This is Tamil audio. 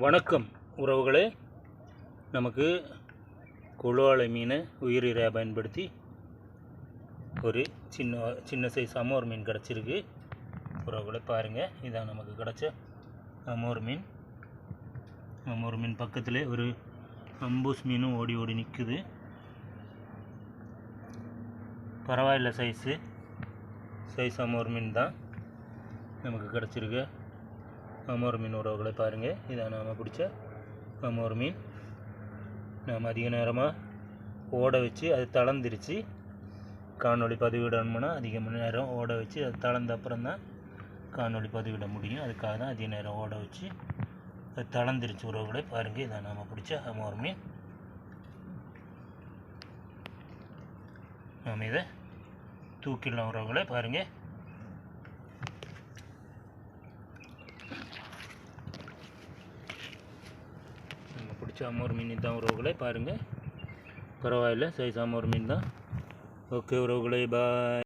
வணக்கம் உறவுகளே. நமக்கு குழுவாலை மீனை உயிரிழ பயன்படுத்தி ஒரு சின்ன சின்ன சைஸ் அமோர் மீன் கிடச்சிருக்கு. உறவுகளை பாருங்கள் இதான் நமக்கு கிடச்ச அமோர் மீன். அமோர் மீன் பக்கத்தில் ஒரு அம்பூஸ் மீனும் ஓடி ஓடி நிற்குது பரவாயில்ல சைஸு சைஸ் அமோர் மீன் தான் நமக்கு கிடச்சிருக்கு. அமோர் மீன் உறவுகளை பாருங்கள் இதான் நாம் பிடிச்ச அமோர் மீன். நாம் அதிக நேரமாக ஓட வச்சு அது தளர்ந்துருச்சு. காணொலி பதிவிடணும்னா அதிக மணி நேரம் ஓட வச்சு அது தளர்ந்த அப்புறம் தான் காணொலி பதிவிட முடியும். அதுக்காக தான் அதிக நேரம் ஓட வச்சு அது தளர்ந்துருச்சு உறவுகளை பாருங்கள் இதான் நாம் பிடிச்ச அமோர் மீன். நாம் இதை தூக்கிடலாம் உறவுகளை பாருங்கள் நம்ம பிடிச்ச மீன் தான் உறவுகளை பாருங்கள் பரவாயில்ல சைஸ் அமோர் மீன் தான். ஓகே உறவுகளை பாய்